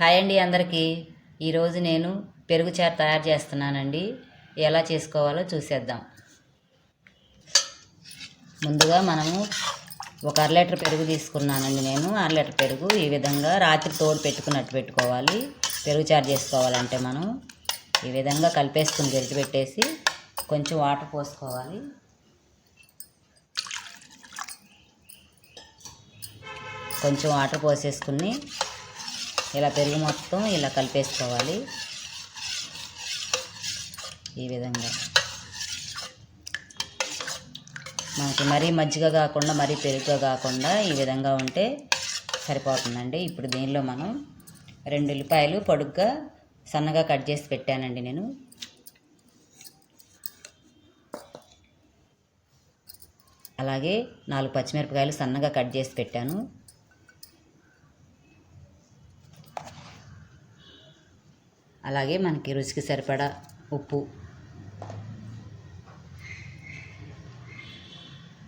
Hi అండి అందరికీ. ఈరోజు నేను పెరుగు చారు తయారు చేస్తున్నానండి. ఎలా చేసుకోవాలో చూసేద్దాం. ముందుగా మనము ఒక అర లీటర్ పెరుగు తీసుకున్నానండి నేను. అర లీటర్ పెరుగు ఈ విధంగా రాత్రి తోడు పెట్టుకున్నట్టు పెట్టుకోవాలి. పెరుగు చారు చేసుకోవాలంటే మనం ఈ విధంగా కలిపేసుకుని గరిటె పెట్టేసి కొంచెం వాటర్ పోసుకోవాలి. కొంచెం వాటర్ పోసేసుకుని ఇలా పెరుగు మొత్తం ఇలా కలిపేసుకోవాలి. ఈ విధంగా. మనకి మరీ మజ్జిగ కాకుండా మరీ పెరుగుగా కాకుండా ఈ విధంగా ఉంటే సరిపోతుందండి. ఇప్పుడు దీనిలో మనం రెండు ఉల్లిపాయలు పొడుగ్గా సన్నగా కట్ చేసి పెట్టానండి నేను. అలాగే నాలుగు పచ్చిమిరపకాయలు సన్నగా కట్ చేసి పెట్టాను. అలాగే మనకి రుచికి సరిపడా ఉప్పు.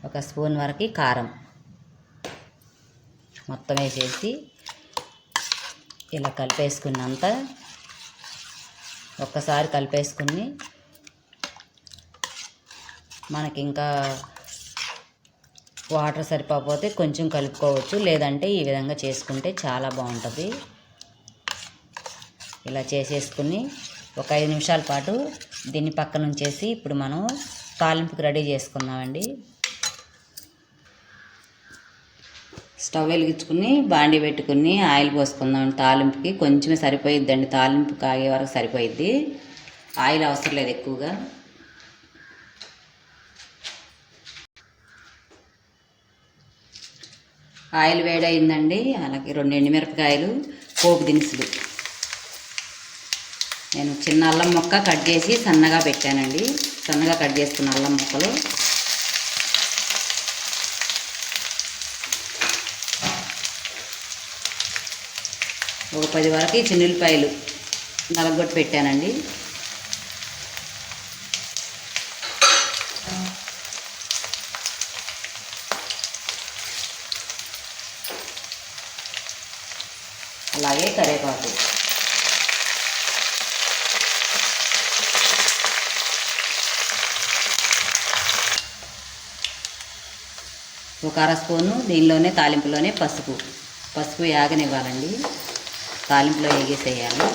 ఒక స్పూన్ వరకు కారం మొత్తం వేసేసి ఇలా కలిపేసుకున్నంత ఒక్కసారి కలిపేసుకుని మనకి ఇంకా వాటర్ సరిపోతే కొంచెం కలుపుకోవచ్చు లేదంటే ఈ విధంగా చేసుకుంటే చాలా బాగుంటుంది. ఇలా చేసేసుకుని ఒక ఐదు నిమిషాల పాటు దీన్ని పక్కన ఉంచేసి ఇప్పుడు మనం తాలింపుకి రెడీ చేసుకున్నామండి స్టవ్ వెలిగించుకుని బాండి పెట్టుకుని ఆయిల్ పోసుకుందాం. తాలింపుకి కొంచెమే సరిపోయిద్దండి. తాలింపు కాగే వరకు సరిపోయిద్ది. ఆయిల్ అవసరం లేదు ఎక్కువగా. ఆయిల్ వేడైందండి అలాగే రెండు ఎండుమిరపకాయలు పోపు దినుసులు. నేను చిన్న అల్లం ముక్క కట్ చేసి సన్నగా పెట్టానండి. సన్నగా కట్ చేసుకున్న అల్లం ముక్కలు. ఒక పది వరకు చిన్నులపాయలు నలగొట్టి పెట్టానండి. అలాగే కరివేపాకు. ఒక అర స్పూను దీనిలోనే తాలింపులోనే పసుపు. పసుపు యాగనివ్వాలండి. తాలింపులో వేగేసేయాలి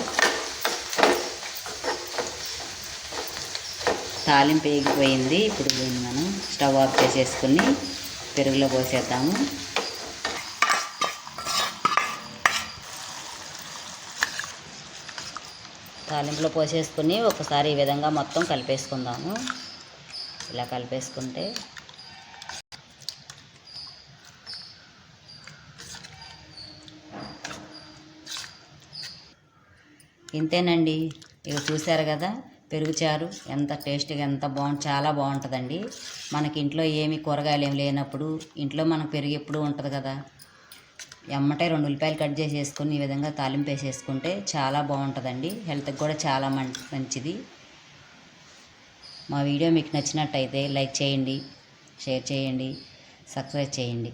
తాలింపు వేగిపోయింది ఇప్పుడు దీన్ని మనం స్టవ్ ఆఫ్ చేసేసుకుని పెరుగులో పోసేద్దాము. తాలింపులో పోసేసుకుని ఒకసారి ఈ విధంగా మొత్తం కలిపేసుకుందాము. ఇలా కలిపేసుకుంటే ఇంతేనండి. ఇవి చూశారు కదా పెరుగుచారు ఎంత టేస్ట్గా ఎంత బాగుంది చాలా బాగుంటుందండి. మనకి ఇంట్లో ఏమి కూరగాయలు ఏమి లేనప్పుడు ఇంట్లో మనకు పెరుగు ఎప్పుడు ఉంటుంది కదా. ఎమ్మటే రెండు ఉల్లిపాయలు కట్ చేసేసుకొని ఈ విధంగా తాలింపు వేసేసుకుంటే చాలా బాగుంటుందండి. హెల్త్కి కూడా చాలా మంచిది. మా వీడియో మీకు నచ్చినట్టయితే లైక్ చేయండి షేర్ చేయండి సబ్స్క్రైబ్ చేయండి.